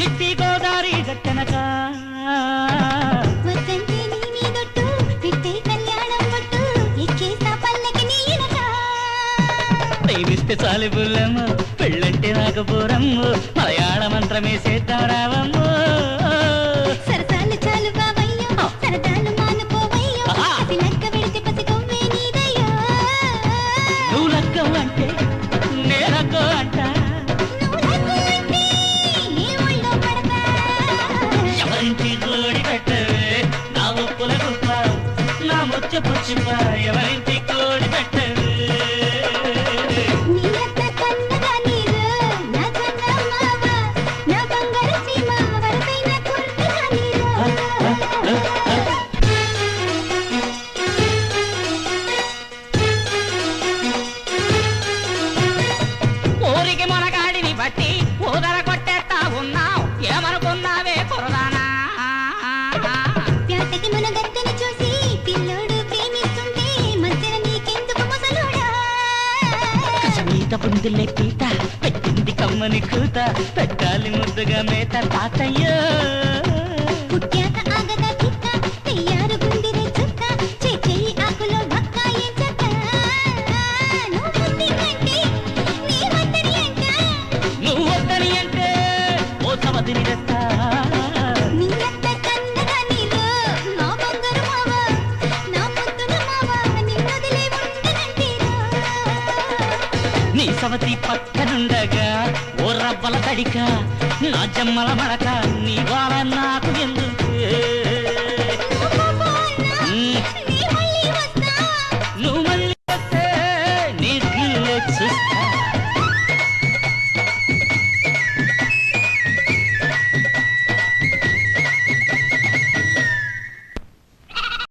చిట్టి గోదారి గట్టనక ప్రేమిస్తే చాలు బుల్లమ్మ పెళ్ళంటే నాకు పూరమ్ము మలయాళ మంత్రమే చేద్దాం రావమ్ము సరసాలు చాలు బావయ్యో సరదాలు మానుకోవయ్యో లెక్క నీదయ్యో. నువ్వు లక్క అంటే నా ముచ్చ పుందులే పీత పెట్టింది కమ్మని కూత పెట్టాలి ముద్దుగా మేత తాతయ్యో. పుట్టాక ఆగద చుక్క తయ్యారు సవతి పక్కనుండగా ఓ రవ్వల తడిక నా జమ్మల మడక నీ వాళ్ళ నాకు ఎందు.